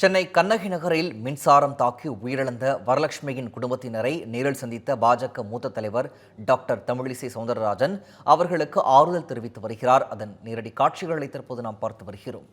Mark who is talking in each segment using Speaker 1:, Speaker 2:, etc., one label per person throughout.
Speaker 1: சென்னை கண்ணகி நகரில் மின்சாரம் தாக்கி உயிரிழந்த வரலட்சுமியின் குடும்பத்தினரை நேரில் சந்தித்த பாஜக மூத்த தலைவர் டாக்டர் தமிழிசை சவுந்தரராஜன் அவர்களுக்கு ஆறுதல் தெரிவித்து வருகிறார். அதன் நேரடி காட்சிகளை தற்போது நாம் பார்த்து வருகிறோம்.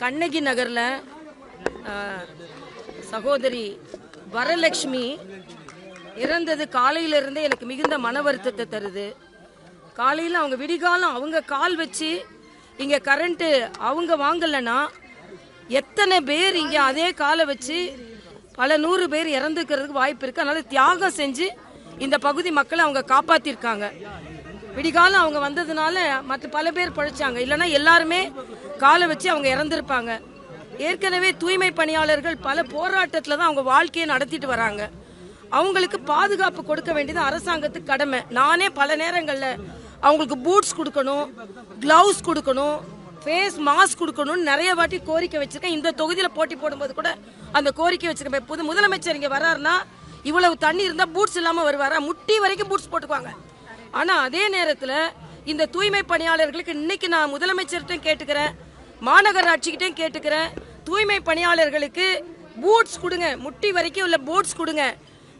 Speaker 2: கண்ணகி நகரில் சகோதரி வரலட்சுமி இறந்தது காலையிலிருந்தே எனக்கு மிகுந்த மன வருத்தத்தை தருது. காலையில் அவங்க விடிகாலம் அவங்க கால் வச்சு இங்கே கரண்ட்டு அவங்க வாங்கலைன்னா எத்தனை பேர் இங்கே அதே காலை வச்சு பல நூறு பேர் இறந்துக்கிறதுக்கு வாய்ப்பு இருக்குது அதனால் தியாகம் செஞ்சு இந்த பகுதி மக்களை அவங்க காப்பாற்றிருக்காங்க விடிகாலம் அவங்க வந்ததுனால மற்ற பல பேர் பழைச்சாங்க. இல்லைன்னா எல்லாருமே காலை வச்சு அவங்க இறந்திருப்பாங்க. ஏற்கனவே தூய்மை பணியாளர்கள் பல போராட்டத்தில் தான் அவங்க வாழ்க்கையை நடத்திட்டு வராங்க. அவங்களுக்கு பாதுகாப்பு கொடுக்க வேண்டியது அரசாங்கத்துக்கு கடமை. நானே பல நேரங்களில் அவங்களுக்கு பூட்ஸ் கொடுக்கணும் கிளவுஸ் கொடுக்கணும் ஃபேஸ் மாஸ்க் கொடுக்கணும்னு நிறைய வாட்டி கோரிக்கை வச்சிருக்கேன். இந்த தொகுதியில் போட்டி போடும்போது கூட அந்த கோரிக்கை வச்சிருக்கேன். புது முதலமைச்சர் இங்கே வராருன்னா இவ்வளவு தண்ணி இருந்தால் பூட்ஸ் இல்லாமல் வருவாரா? முட்டி வரைக்கும் பூட்ஸ் போட்டுக்குவாங்க. ஆனால் அதே நேரத்தில் இந்த தூய்மை பணியாளர்களுக்கு இன்னைக்கு நான் முதலமைச்சர்கிட்டையும் கேட்டுக்கிறேன் மாநகராட்சிக்கிட்டையும் கேட்டுக்கிறேன். தூய்மை பணியாளர்களுக்கு பூட்ஸ் கொடுங்க. முட்டி வரைக்கும் உள்ள பூட்ஸ் கொடுங்க.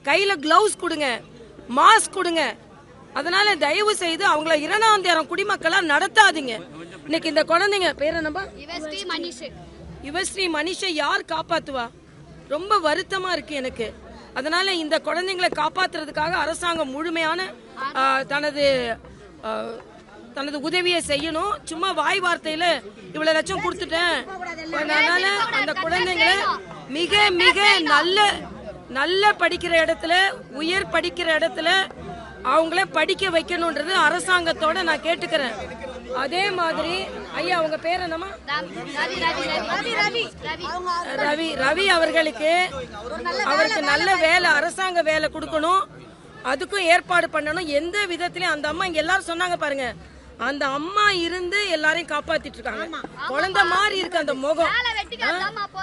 Speaker 2: கையில கிளவுஸ் கொடுங்க. மாஸ்க் கொடுங்க. அதனால தயவு செய்து அவங்கள இரண்டாந்தேரம் குடிமக்களா நடத்தாதீங்க. இன்னைக்கு இந்த குழந்தைங்க பேர் என்னப்பா?
Speaker 3: யுவஸ்ரீ மனிஷ்
Speaker 2: யுவஸ்ரீ மனிஷை யார் காப்பாத்துவா? ரொம்ப வருத்தமா இருக்கு எனக்கு. அதனால இந்த குழந்தைங்களை காப்பாத்துறதுக்காக அரசாங்கம் முழுமையான தனது தனது உதவியை செய்யணும். சும்மா வாய் வார்த்தையில இவ்வளவு லட்சம் கொடுத்துட்டேன். அதனால அந்த குழந்தைங்களை மிக மிக நல்ல நல்ல படிக்கிற இடத்துல உயர் படிக்கிற இடத்துல அவங்கள படிக்க வைக்கணும்ன்றது அரசாங்கத்தோட நான் கேட்டுக்கிறேன். அதே மாதிரி ஐயா அவங்க பேர் என்னமா
Speaker 3: ரவி ரவி ரவி ரவி
Speaker 2: அவர்களுக்கு அவருக்கு நல்ல வேலை அரசாங்க வேலை கொடுக்கணும். அதுக்கும் ஏற்பாடு பண்ணணும். எந்த விதத்திலையும் அந்த அம்மா இங்க எல்லாரும் சொன்னாங்க பாருங்க. அந்த அம்மா இருந்து எல்லாரையும் காப்பாத்திட்டு இருக்காங்க குழந்தை மாதிரி இருக்கு அந்த முகம்?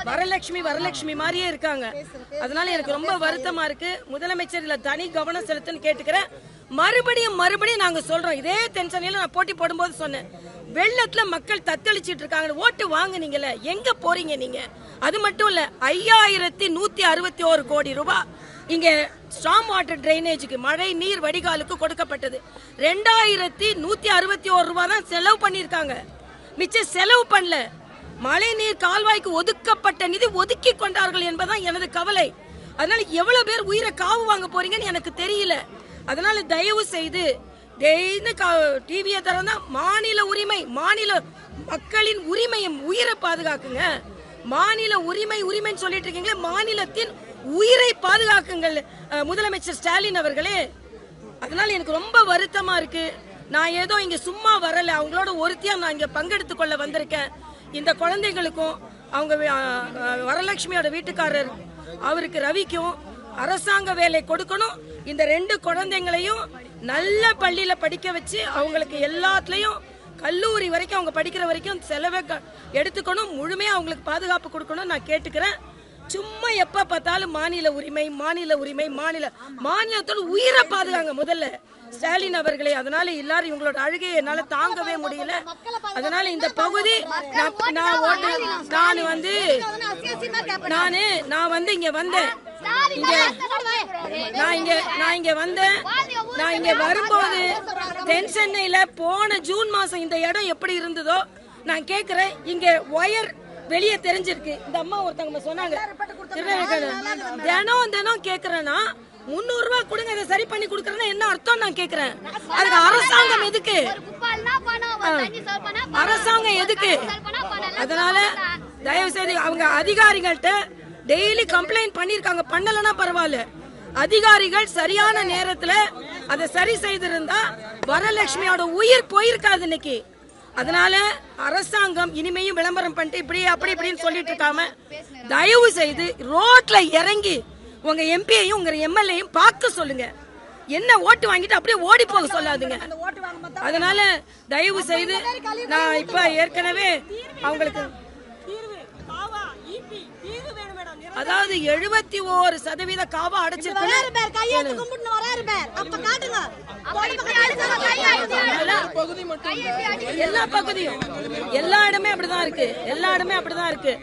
Speaker 2: வரலட்சுமி வரலட்சுமி மாதிரியே இருக்காங்க. அதனால எனக்கு ரொம்ப வருத்தமா இருக்கு. முதலமைச்சர் இதுல தனி கவனம் செலுத்துன்னு கேட்டுக்கிறேன். மறுபடியும் மறுபடியும் நாங்க சொல்றோம். இதே டென்ஷன்ல நான் போட்டி போடும்போது சொன்னேன். வெள்ளத்துல மக்கள் தத்தளிச்சிட்டு இருக்காங்க ஓட்டு வாங்குனீங்கல்ல. எங்க போறீங்க நீங்க? அது மட்டும் இல்ல ஐயாயிரத்தி நூத்தி அறுபத்தி ஒரு கோடி ரூபாய் இங்க ஸ்ட்ராங் வாட்டர் டிரைனேஜுக்கு மழை நீர் வடிகாலுக்கு கொடுக்கப்பட்டது. ரெண்டாயிரத்தி நூத்தி அறுபத்தி ஒரு ரூபாய் தான் செலவு பண்ணியிருக்காங்க. மிச்சம் செலவு பண்ணல. மழை நீர் கால்வாய்க்கு ஒதுக்கப்பட்ட நிதி ஒதுக்கி கொண்டார்கள் என்பதுதான் எனது கவலை. அதனால எவ்வளவு பேர் உயிரை காவு வாங்க போறீங்கன்னு எனக்கு தெரியல. அதனால தயவு செய்து டெய்லி டிவியை திறந்தா மாநில உரிமை மாநில மக்களின் உரிமையும் உயிரை பாதுகாக்குங்க. மாநில உரிமை உரிமைன்னு சொல்லிட்டு இருக்கீங்களே மாநிலத்தின் உயிரை பாதுகாக்குங்கள் முதலமைச்சர் ஸ்டாலின் அவர்களே. அதனால எனக்கு ரொம்ப வருத்தமா இருக்கு. நான் ஏதோ இங்க சும்மா வரல. அவங்களோட ஒருத்தியா நான் இங்க பங்கெடுத்து கொள்ள வந்திருக்கேன். இந்த குழந்தைகளுக்கும் அவங்க வரலட்சுமியோட வீட்டுக்காரர் அவருக்கு ரவிக்கும் அரசாங்க வேலை கொடுக்கணும். இந்த ரெண்டு குழந்தைங்களையும் நல்ல பள்ளியில படிக்க வச்சு அவங்களுக்கு எல்லாத்துலயும் கல்லூரி வரைக்கும் அவங்க படிக்கிற வரைக்கும் செலவை க- எடுத்துக்கணும். முழுமையா அவங்களுக்கு பாதுகாப்பு கொடுக்கணும் நான் கேட்டுக்கிறேன். சும்மா எப்ப பார்த்தாலும் மாநில உரிமை மாநில உரிமை மாநில மாநிலத்தோட உயிரை பாதுகாங்க முதல்ல. ஸ்டாலின் அவர்களே அதனால எல்லாரும் இவங்களோட அழுகையை என்னால தாங்கவே முடியல. அதனால இந்த பகுதி நான் நான் ஓட்டு நான் வந்து நானு நான் வந்து இங்க வந்தேன். இங்க நான் இங்க நான் இங்க வந்தேன். நான் இங்க வரும்போது தென் சென்னையில போன ஜூன் மாசம் இந்த இடம் எப்படி இருந்ததோ நான் கேக்குறேன். இங்க ஒயர் வெளியே தெரிஞ்சிருக்கு. இந்த அம்மா ஒருத்தவங்க சொன்னாங்க. தினம் தினம் கேக்குறேன்னா முந்நூறு ரூபாய் கொடுங்க இதை சரி பண்ணி கொடுக்கறேன்னா என்ன அர்த்தம் நான் கேக்குறேன். அதுக்கு அரசாங்கம் எதுக்கு. அரசாங்கம் எதுக்கு. அதனால தயவு செய்து அவங்க அதிகாரிகள்ட்ட டெய்லி கம்ப்ளைண்ட் பண்ணிருக்காங்க பண்ணலன்னா பரவாயில்ல. அதிகாரிகள் சரியான நேரத்துல அதை சரி செய்திருந்தா வரலட்சுமியோட உயிர் போயிருக்காது இன்னைக்கு. அதனால அரசாங்கம் இனிமையும் விளம்பரம் பண்ணிட்டு இப்படி அப்படி இப்படின்னு சொல்லிட்டு இருக்காம தயவு செய்து ரோட்ல இறங்கி உங்க எம்பியையும் உங்க எம்எல்ஏயும் பார்க்க சொல்லுங்க. என்ன ஓட்டு வாங்கிட்டு அப்படியே ஓடி போக சொல்லாதுங்க. அதனால தயவு செய்து நான் இப்ப ஏற்கனவே அவங்களுக்கு அதாவது எழுபத்தி ஓரு சதவீத காவா அடைச்சிருக்கு. எல்லா பகுதியும். எல்லா இடமே அப்படிதான் இருக்கு. எல்லா இடமே அப்படிதான் இருக்கு.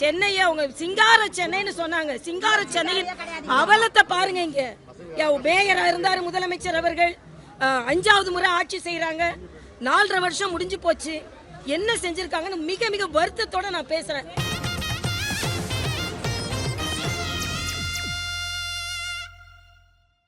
Speaker 2: சென்னைய அவங்க சிங்கார சென்னைன்னு சொன்னாங்க. சிங்கார சென்னையின் அவலத்தை பாருங்க இங்க. மேயரா இருந்தாரு முதலமைச்சர் அவர்கள். அஞ்சாவது முறை ஆட்சி செய்யறாங்க நாலரை வருஷம் முடிஞ்சு போச்சு. என்ன செஞ்சிருக்காங்கன்னு மிக மிக வருத்தத்தோட நான் பேசுறேன்.